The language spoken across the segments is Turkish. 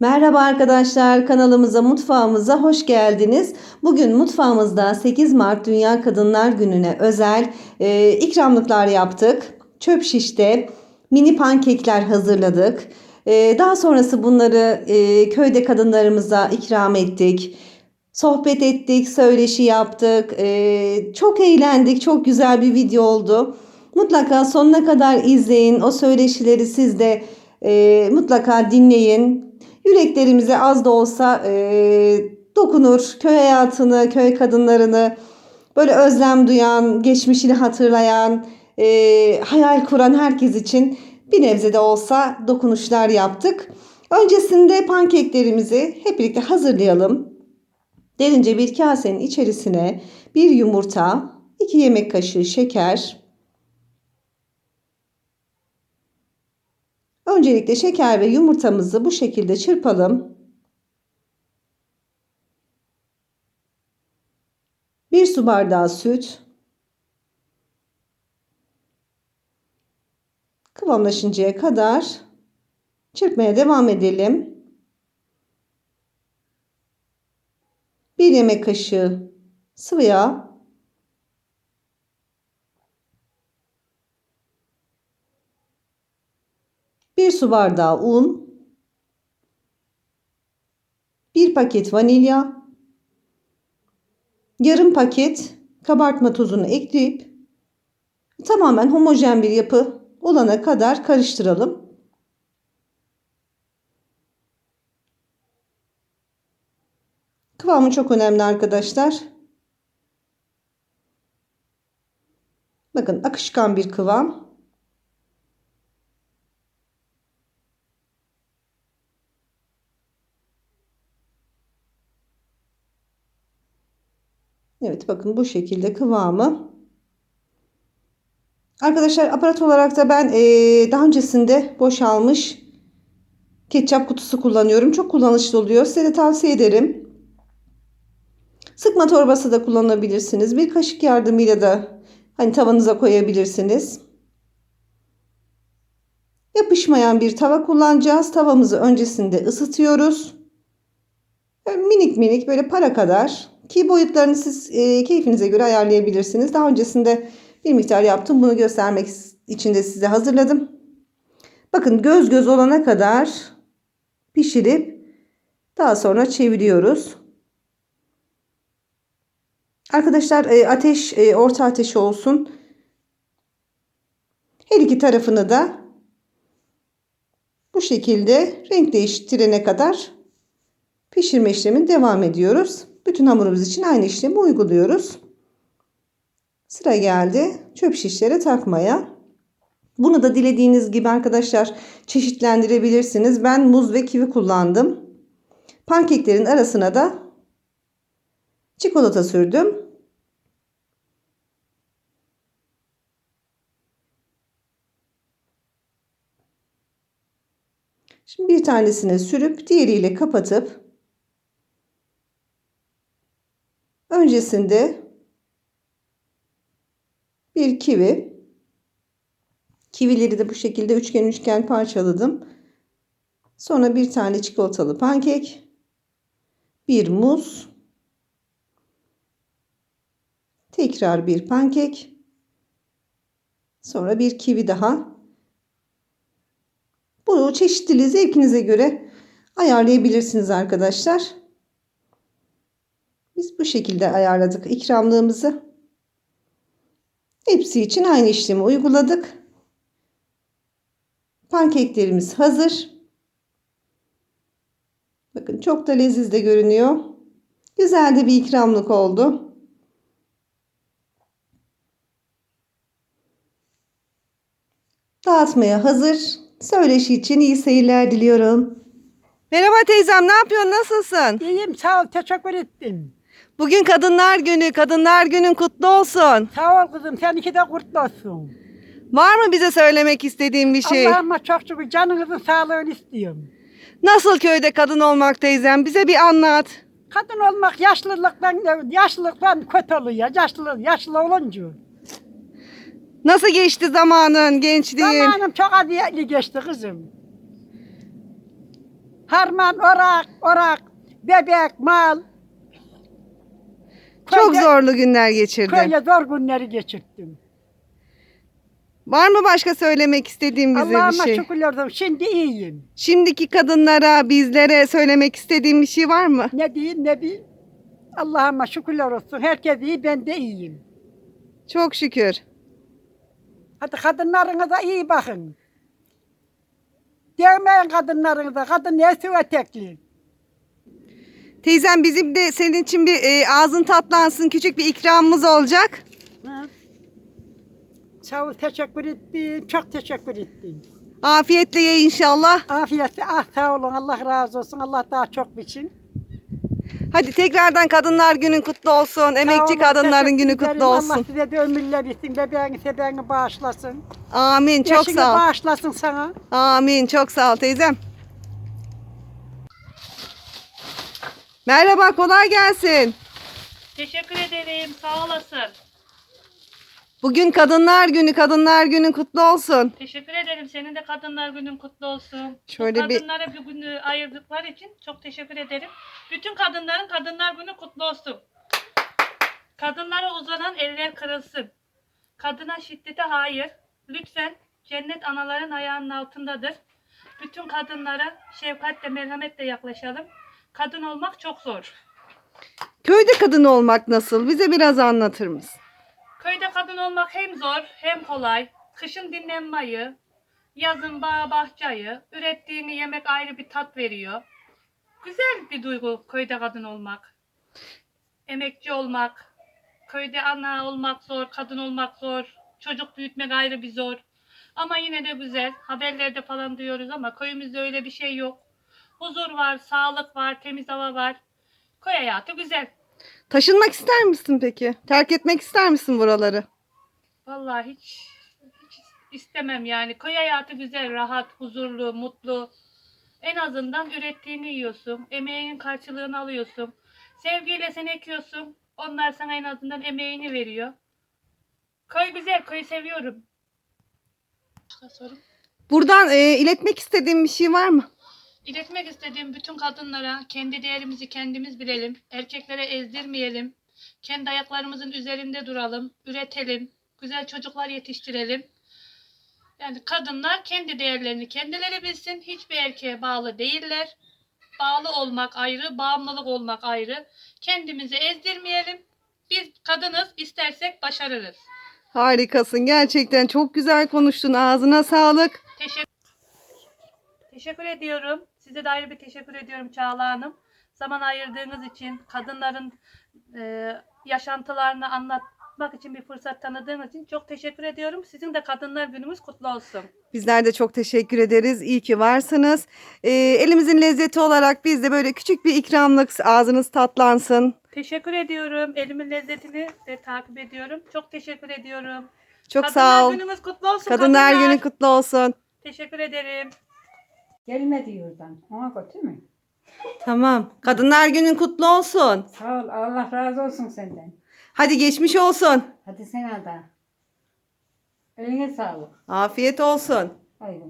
Merhaba arkadaşlar, kanalımıza, mutfağımıza hoş geldiniz. Bugün mutfağımızda 8 Mart Dünya Kadınlar Günü'ne özel e, ikramlıklar yaptık. Çöp şişte mini pankekler hazırladık. E, daha sonrası bunları e, köyde kadınlarımıza ikram ettik. Sohbet ettik, söyleşi yaptık. E, çok eğlendik, çok güzel bir video oldu. Mutlaka sonuna kadar izleyin. O söyleşileri siz de e, mutlaka dinleyin. Yüreklerimize az da olsa e, dokunur. Köy hayatını, köy kadınlarını böyle özlem duyan, geçmişini hatırlayan, e, hayal kuran herkes için bir nebze de olsa dokunuşlar yaptık. Öncesinde pankeklerimizi hep birlikte hazırlayalım. Derince bir kasenin içerisine bir yumurta, 2 yemek kaşığı şeker, Öncelikle şeker ve yumurtamızı bu şekilde çırpalım. Bir su bardağı süt. Kıvamlaşıncaya kadar çırpmaya devam edelim. Bir yemek kaşığı sıvı yağ. Bir su bardağı un, bir paket vanilya, yarım paket kabartma tozunu ekleyip tamamen homojen bir yapı olana kadar karıştıralım. Kıvamı çok önemli arkadaşlar. Bakın akışkan bir kıvam. Evet bakın bu şekilde kıvamı. Arkadaşlar aparat olarak da ben daha öncesinde boşalmış ketçap kutusu kullanıyorum. Çok kullanışlı oluyor. Size de tavsiye ederim. Sıkma torbası da kullanabilirsiniz. Bir kaşık yardımıyla da hani tavanıza koyabilirsiniz. Yapışmayan bir tava kullanacağız. Tavamızı öncesinde ısıtıyoruz. Böyle minik minik böyle para kadar ki boyutlarını siz e, keyfinize göre ayarlayabilirsiniz. Daha öncesinde bir miktar yaptım. Bunu göstermek için de size hazırladım. Bakın göz göz olana kadar pişirip daha sonra çeviriyoruz. Arkadaşlar e, ateş e, orta ateş olsun. Her iki tarafını da bu şekilde renk değiştirene kadar pişirme işlemini devam ediyoruz. Bütün hamurumuz için aynı işlemi uyguluyoruz. Sıra geldi çöp şişlere takmaya. Bunu da dilediğiniz gibi arkadaşlar çeşitlendirebilirsiniz. Ben muz ve kivi kullandım. Pankeklerin arasına da çikolata sürdüm. Şimdi bir tanesine sürüp diğeriyle kapatıp öncesinde bir kivi kivileri de bu şekilde üçgen üçgen parçaladım. Sonra bir tane çikolatalı pankek, bir muz, tekrar bir pankek, sonra bir kivi daha. Bu çeşitliliği zevkinize göre ayarlayabilirsiniz arkadaşlar. Biz bu şekilde ayarladık ikramlığımızı. Hepsi için aynı işlemi uyguladık. Pankeklerimiz hazır. Bakın çok da leziz de görünüyor. Güzel de bir ikramlık oldu. Dağıtmaya hazır. Söyleşi için iyi seyirler diliyorum. Merhaba teyzem ne yapıyorsun nasılsın? İyiyim sağ ol teşekkür ettim. Bugün Kadınlar Günü. Kadınlar Günün kutlu olsun. Sağ ol kızım seninki de kurtlu olsun. Var mı bize söylemek istediğin bir şey? Allah'ıma çok şükür canınızın sağlığını istiyorum. Nasıl köyde kadın olmak teyzem? Bize bir anlat. Kadın olmak yaşlılıktan yaşlılıktan kötü oluyor. Yaşlı yaşlı olunca. Nasıl geçti zamanın, gençliğin? Zamanım çok adiyetli geçti kızım. Harman, orak, orak, bebek, mal. Çok Köyde- zorlu günler geçirdin. Köyde zor günleri geçirdim. Var mı başka söylemek istediğin bize bir Allah'ıma şey? şükürler olsun. Şimdi iyiyim. Şimdiki kadınlara, bizlere söylemek istediğin bir şey var mı? Ne diyeyim ne diyeyim. Allah'ıma şükürler olsun. Herkes iyi, ben de iyiyim. Çok şükür. Hadi kadınlarınıza iyi bakın. Değmeyin kadınlarınıza. Kadın nesi ötekli. Teyzem bizim de senin için bir e, ağzın tatlansın küçük bir ikramımız olacak. Ha? Sağ ol, teşekkür ettim. Çok teşekkür ettim. Afiyetle ye inşallah. Afiyetle ah sağ olun. Allah razı olsun. Allah daha çok biçin. Hadi tekrardan Kadınlar Günün kutlu olsun. Emekçi olun, Kadınların Günü kutlu Allah olsun. size de ömürler versin. Bebeğini sebeğini bağışlasın. Amin. Çok Eşini sağ ol. bağışlasın sana. Amin. Çok sağ ol teyzem. Merhaba, kolay gelsin. Teşekkür ederim. Sağ olasın. Bugün Kadınlar Günü, Kadınlar Günün kutlu olsun. Teşekkür ederim. Senin de Kadınlar Günün kutlu olsun. Şöyle Bu bir- kadınlara bir günü ayırdıkları için çok teşekkür ederim. Bütün kadınların Kadınlar Günü kutlu olsun. Kadınlara uzanan eller kırılsın. Kadına şiddete hayır. Lütfen cennet anaların ayağının altındadır. Bütün kadınlara şefkatle, merhametle yaklaşalım. Kadın olmak çok zor. Köyde kadın olmak nasıl? Bize biraz anlatır mısın? Köyde kadın olmak hem zor hem kolay. Kışın dinlenmeyi, yazın bağ bahçeyi, ürettiğini yemek ayrı bir tat veriyor. Güzel bir duygu köyde kadın olmak. Emekçi olmak, köyde ana olmak zor, kadın olmak zor, çocuk büyütmek ayrı bir zor. Ama yine de güzel. Haberlerde falan duyuyoruz ama köyümüzde öyle bir şey yok. Huzur var, sağlık var, temiz hava var. Köy hayatı güzel. Taşınmak ister misin peki? Terk etmek ister misin buraları? Vallahi hiç, hiç istemem yani. Köy hayatı güzel, rahat, huzurlu, mutlu. En azından ürettiğini yiyorsun. Emeğinin karşılığını alıyorsun. Sevgiyle sen ekiyorsun. Onlar sana en azından emeğini veriyor. Köy güzel, köyü seviyorum. Başka? Buradan e, iletmek istediğin bir şey var mı? İletmek istediğim bütün kadınlara kendi değerimizi kendimiz bilelim. Erkeklere ezdirmeyelim. Kendi ayaklarımızın üzerinde duralım. Üretelim. Güzel çocuklar yetiştirelim. Yani kadınlar kendi değerlerini kendileri bilsin. Hiçbir erkeğe bağlı değiller. Bağlı olmak ayrı, bağımlılık olmak ayrı. Kendimizi ezdirmeyelim. Biz kadınız, istersek başarırız. Harikasın. Gerçekten çok güzel konuştun. Ağzına sağlık. Teşekkür, teşekkür ediyorum. Size de ayrı bir teşekkür ediyorum Çağla Hanım. Zaman ayırdığınız için, kadınların e, yaşantılarını anlatmak için bir fırsat tanıdığınız için çok teşekkür ediyorum. Sizin de Kadınlar Günümüz kutlu olsun. Bizler de çok teşekkür ederiz. İyi ki varsınız. E, elimizin lezzeti olarak biz de böyle küçük bir ikramlık ağzınız tatlansın. Teşekkür ediyorum. Elimin lezzetini de takip ediyorum. Çok teşekkür ediyorum. Çok Kadınlar sağ ol. Günümüz kutlu olsun. Kadınlar Günü kutlu olsun. Teşekkür ederim. Gelme diyordan. Ona götür mü? Tamam. Kadınlar Günün kutlu olsun. Sağ ol. Allah razı olsun senden. Hadi geçmiş olsun. Hadi sen da. Eline sağlık. Afiyet olsun. Haydi.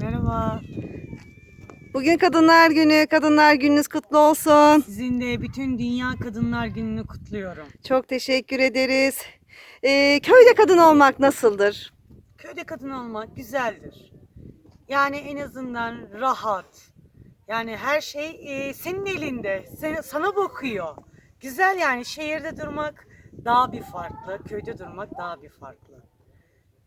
Merhaba. Bugün Kadınlar Günü. Kadınlar Gününüz kutlu olsun. Sizin de bütün Dünya Kadınlar Günü'nü kutluyorum. Çok teşekkür ederiz. Ee, köyde kadın olmak nasıldır? Köyde kadın olmak güzeldir. Yani en azından rahat. Yani her şey e, senin elinde. Sen- sana bakıyor. Güzel yani şehirde durmak daha bir farklı. Köyde durmak daha bir farklı.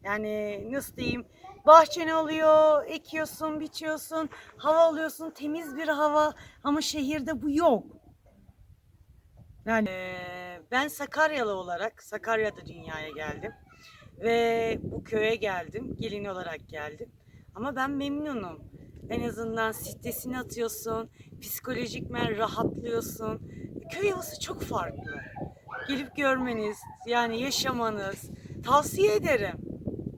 Yani nasıl diyeyim? Bahçen oluyor, ekiyorsun, biçiyorsun, hava alıyorsun, temiz bir hava. Ama şehirde bu yok. Yani eee, ben Sakaryalı olarak Sakarya'da dünyaya geldim ve bu köye geldim, gelin olarak geldim. Ama ben memnunum. En azından stresini atıyorsun, psikolojikmen rahatlıyorsun. Köy havası çok farklı. Gelip görmeniz, yani yaşamanız tavsiye ederim.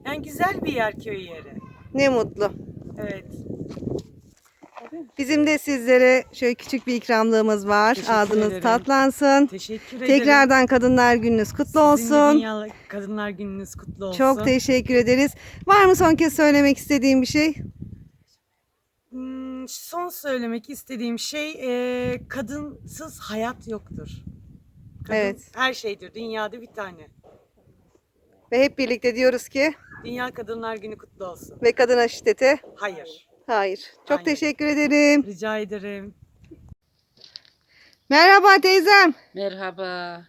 Yani güzel bir yer köy yeri. Ne mutlu. Evet. Bizim de sizlere şöyle küçük bir ikramlığımız var. Teşekkür Ağzınız ederim. tatlansın. Teşekkür ederim. Tekrardan Kadınlar Gününüz kutlu Sizin olsun. Dünya Kadınlar Gününüz kutlu olsun. Çok teşekkür ederiz. Var mı son kez söylemek istediğim bir şey? Hmm, son söylemek istediğim şey e, kadınsız hayat yoktur. Kadın Evet. her şeydir. Dünyada bir tane. Ve hep birlikte diyoruz ki Dünya Kadınlar Günü kutlu olsun. ve kadına şiddete Hayır. Hayır. Çok Aynen. teşekkür ederim. Rica ederim. Merhaba teyzem. Merhaba.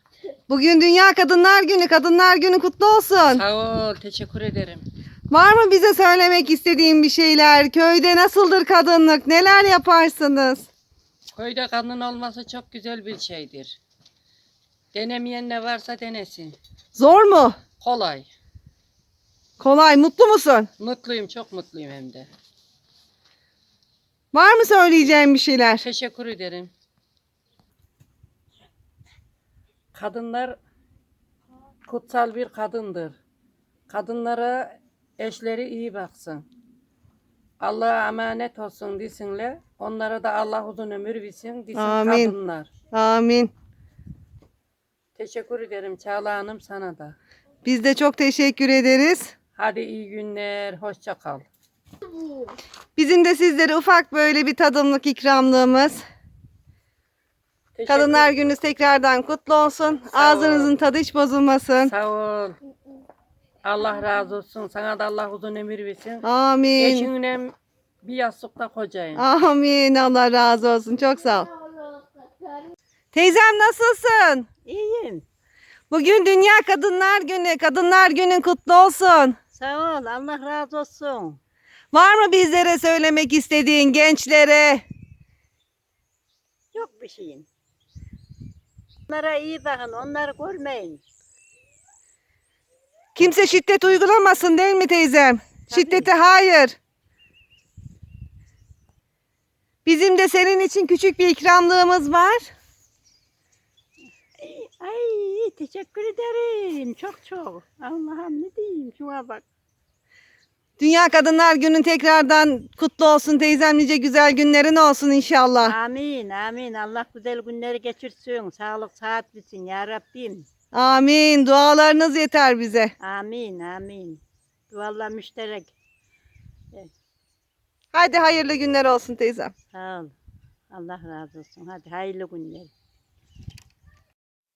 Bugün Dünya Kadınlar Günü. Kadınlar Günü kutlu olsun. Sağ ol. Teşekkür ederim. Var mı bize söylemek istediğin bir şeyler? Köyde nasıldır kadınlık? Neler yaparsınız? Köyde kadın olması çok güzel bir şeydir. Denemeyen ne varsa denesin. Zor mu? Kolay. Kolay. Mutlu musun? Mutluyum, çok mutluyum hem de. Var mı söyleyeceğin bir şeyler? Teşekkür ederim. Kadınlar kutsal bir kadındır. Kadınlara eşleri iyi baksın. Allah'a emanet olsun desinler. Onlara da Allah uzun ömür versin desin Amin. kadınlar. Amin. Teşekkür ederim Çağla Hanım sana da. Biz de çok teşekkür ederiz. Hadi iyi günler, hoşça kal. Bizim de sizlere ufak böyle bir tadımlık ikramlığımız. Teşekkür- Kadınlar Günü tekrardan kutlu olsun. Sağ ol. Ağzınızın tadı hiç bozulmasın. Sağ ol. Allah razı olsun. Sana da Allah uzun ömür versin. Amin. Eşinle bir yastıkta kocayın. Amin. Allah razı olsun. Çok sağ ol. Teyzem nasılsın? İyiyim. Bugün Dünya Kadınlar Günü. Kadınlar Günün kutlu olsun. Sağ ol. Allah razı olsun. Var mı bizlere söylemek istediğin gençlere? Yok bir şeyin. Onlara iyi bakın. Onları görmeyin. Kimse şiddet uygulamasın değil mi teyzem? Şiddete hayır. Bizim de senin için küçük bir ikramlığımız var. Ay teşekkür ederim. Çok çok. Allah'ım ne diyeyim şuna bak. Dünya Kadınlar Günün tekrardan kutlu olsun teyzem. Nice güzel günlerin olsun inşallah. Amin amin. Allah güzel günleri geçirsin. Sağlık saat bitsin ya Rabbim. Amin. Dualarınız yeter bize. Amin amin. Vallahi müşterek. Hadi hayırlı günler olsun teyzem. Sağ ol. Allah razı olsun. Hadi hayırlı günler.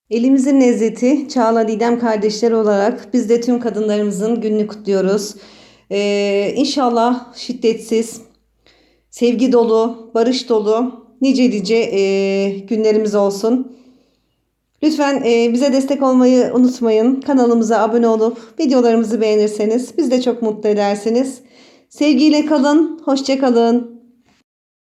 Elimizin lezzeti Çağla Didem kardeşleri olarak biz de tüm kadınlarımızın gününü kutluyoruz. Ee, inşallah şiddetsiz, sevgi dolu, barış dolu nice nice e, günlerimiz olsun. Lütfen e, bize destek olmayı unutmayın. Kanalımıza abone olup videolarımızı beğenirseniz biz de çok mutlu edersiniz. Sevgiyle kalın, hoşça kalın.